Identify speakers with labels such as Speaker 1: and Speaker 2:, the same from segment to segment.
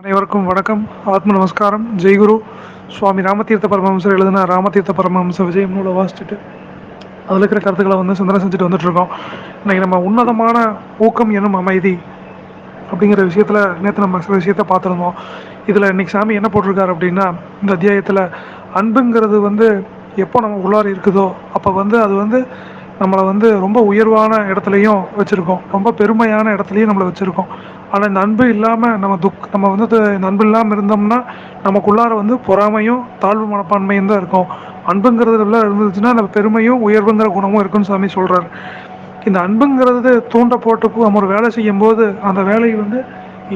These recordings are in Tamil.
Speaker 1: அனைவருக்கும் வணக்கம். ஆத்ம நமஸ்காரம். ஜெய்குரு சுவாமி ராமதீர்த்த பரமஹம்சர் எழுதின ராமதீர்த்த பரமஹம்ச விஜயம் நூலை வாசிச்சுட்டு அதில் இருக்கிற கருத்துக்களை வந்து சிந்தனை செஞ்சுட்டு வந்துட்டு இருக்கோம். இன்னைக்கு நம்ம உன்னதமான ஊக்கம் எனும் அமைதி அப்படிங்கிற விஷயத்தில் நேற்று நம்ம சில விஷயத்த பார்த்துருந்தோம். இதில் இன்னைக்கு சாமி என்ன போட்டிருக்காரு அப்படின்னா இந்த அத்தியாயத்தில் அன்புங்கிறது வந்து எப்போ நம்ம உள்ளார இருக்குதோ அப்போ வந்து அது வந்து நம்மளை வந்து ரொம்ப உயர்வான இடத்துலையும் வச்சுருக்கோம். ரொம்ப பெருமையான இடத்துலையும் நம்மளை வச்சுருக்கோம். ஆனால் இந்த அன்பு இல்லாமல் நம்ம துக் நம்ம வந்து இந்த அன்பு இல்லாமல் இருந்தோம்னா நமக்குள்ளார வந்து பொறாமையும் தாழ்வு மனப்பான்மையும் தான் இருக்கும். அன்புங்கிறதுல இருந்துச்சுன்னா நம்ம பெருமையும் உயர்வுங்கிற குணமும் இருக்குன்னு சாமி சொல்கிறார் இந்த அன்புங்கிறது தூண்ட போட்டு நம்ம ஒரு வேலை செய்யும்போது அந்த வேலை வந்து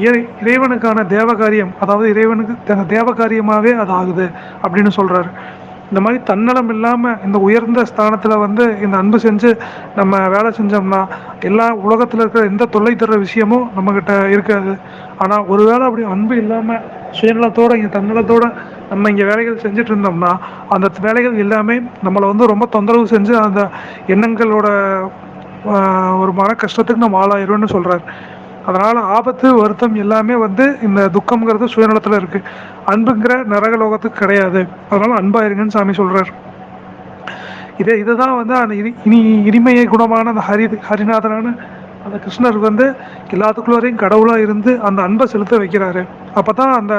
Speaker 1: இறை இறைவனுக்கான தேவகாரியம் அதாவது இறைவனுக்கு தேவ தேவகாரியமாகவே அது ஆகுது அப்படின்னு சொல்கிறாரு இந்த மாதிரி தன்னலம் இல்லாமல் இந்த உயர்ந்த ஸ்தானத்தில் வந்து இந்த அன்பு செஞ்சு நம்ம வேலை செஞ்சோம்னா எல்லா உலகத்தில் இருக்கிற எந்த தொல்லை தர்ற விஷயமும் நம்மக்கிட்ட இருக்காது. ஆனால் ஒருவேளை அப்படி அன்பு இல்லாமல் சுயநலத்தோடு இங்கே தன்னலத்தோடு நம்ம இங்கே வேலைகள் செஞ்சுட்டு இருந்தோம்னா அந்த வேலைகள் எல்லாமே நம்மளை வந்து ரொம்ப தொந்தரவு செஞ்சு அந்த எண்ணங்களோட ஒரு மன கஷ்டத்துக்கு நம்ம ஆளாயிரும்னு சொல்கிறார் அதனால் ஆபத்து வருத்தம் எல்லாமே வந்து இந்த துக்கம்ங்கிறது சுயநலத்தில் இருக்குது அன்புங்கிற நரகலோகத்துக்கு கிடையாது. அதனால் அன்பாயிருங்கன்னு சாமி சொல்கிறார் இதே இதுதான் வந்து அந்த இனி இனி இனிமையை குணமான அந்த ஹரி ஹரிநாதனான அந்த கிருஷ்ணர் வந்து எல்லாத்துக்குள்ளாரையும் கடவுளாக இருந்து அந்த அன்பை செலுத்த வைக்கிறாரு. அப்போ தான் அந்த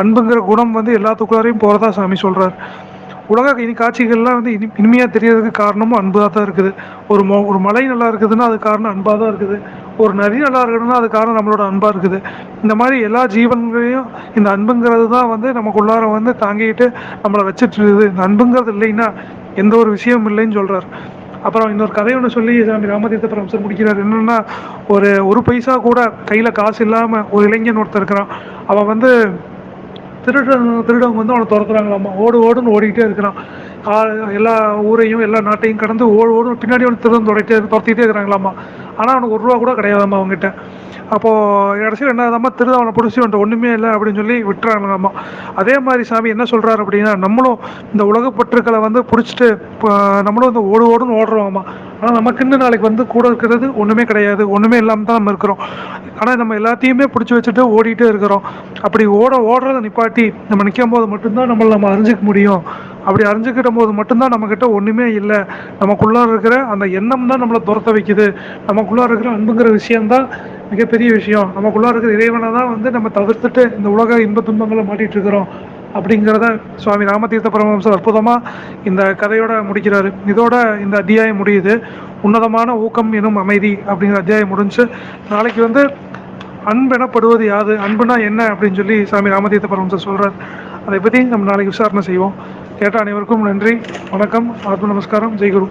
Speaker 1: அன்புங்கிற குணம் வந்து எல்லாத்துக்குள்ளாரையும் போகிறதா சாமி சொல்கிறார் உலக இனி காட்சிகள்லாம் வந்து இனி இனிமையாக தெரியறதுக்கு காரணமும் அன்பாக தான் இருக்குது. ஒரு மொ ஒரு மலை நல்லா இருக்குதுன்னா அது காரணம் அன்பாக தான் இருக்குது. ஒரு நதி நல்லா இருக்கணும்னா அது காரணம் நம்மளோட அன்பாக இருக்குது. இந்த மாதிரி எல்லா ஜீவன்களையும் இந்த அன்புங்கிறது தான் வந்து நமக்குள்ளார வந்து தாங்கிட்டு நம்மளை வச்சிட்டு இருக்குது. இந்த அன்புங்கிறது இல்லைன்னா எந்த ஒரு விஷயமும் இல்லைன்னு சொல்கிறார் அப்புறம் இன்னொரு கதை ஒன்று சொல்லி சாமி ராமதீர்த்த பரமசர் முடிக்கிறார். என்னென்னா ஒரு ஒரு பைசா கூட கையில் காசு இல்லாமல் ஒரு இளைஞன் ஒருத்தர் இருக்கிறான். அவன் வந்து திருடன் திருடவங்க வந்து அவனை துரத்துறாங்களாமா? ஓடு ஓடுன்னு ஓடிக்கிட்டே இருக்கிறான். எல்லா ஊரையும் எல்லா நாட்டையும் கடந்து ஓடு ஓடு பின்னாடி அவனை திருடன் துரத்திட்டே துரத்திட்டே இருக்கிறாங்களாமா? ஆனால் அவனுக்கு ஒரு ரூபா கூட கிடையாதாம்மா அவங்ககிட்ட அப்போது கடைசியில் என்னதாம்மா திருது அவனை பிடிச்சி வந்துட்டு ஒன்றுமே இல்லை அப்படின்னு சொல்லி விட்டுறாங்களாம்மா அதே மாதிரி சாமி என்ன சொல்கிறாரு அப்படின்னா நம்மளும் இந்த உலகப்பற்றுக்களை வந்து பிடிச்சிட்டு இப்போ நம்மளும் இந்த ஓடு ஓடுன்னு ஓடுறோம்மா. ஆனால் நமக்குன்னு நாளைக்கு வந்து கூட இருக்கிறது ஒன்றுமே கிடையாது. ஒன்றுமே இல்லாமல் தான் நம்ம இருக்கிறோம். ஆனால் நம்ம எல்லாத்தையுமே பிடிச்சி வச்சுட்டு ஓடிட்டே இருக்கிறோம். அப்படி ஓட ஓடுறத நிப்பாட்டி நம்ம நிற்கும் போது மட்டும்தான் நம்மளை நம்ம அறிஞ்சிக்க முடியும். அப்படி அறிஞ்சுக்கிட்ட போது மட்டும்தான் நம்மக்கிட்ட ஒன்றுமே இல்லை. நமக்குள்ளார இருக்கிற அந்த எண்ணம் தான் நம்மளை துரத்த வைக்குது. நமக்குள்ளார இருக்கிற அன்புங்கிற விஷயம்தான் மிகப்பெரிய விஷயம். நமக்குள்ளார இருக்கிற இறைவனை தான் வந்து நம்ம தவிர்த்துட்டு இந்த உலக இன்ப துன்பங்களை மாட்டிட்டு இருக்கிறோம் அப்படிங்கிறத சுவாமி ராமதீர்த்த பரமஹம்சர் அற்புதமாக இந்த கதையோட முடிக்கிறாரு. இதோட இந்த அத்தியாயம் முடியுது. உன்னதமான ஊக்கம் எனும் அமைதி அப்படிங்கிற அத்தியாயம் முடிஞ்சு நாளைக்கு வந்து அன்பெனப்படுவது யாது? அன்புனா என்ன அப்படின்னு சொல்லி சாமி ராமதீர்த்த பரமஹம்சர் சொல்கிறார் அதை பற்றி நம்ம நாளைக்கு விசாரணை செய்வோம். கேட்ட அனைவருக்கும் நன்றி. வணக்கம். ஆத்ம நமஸ்காரம். ஜெய்குரு.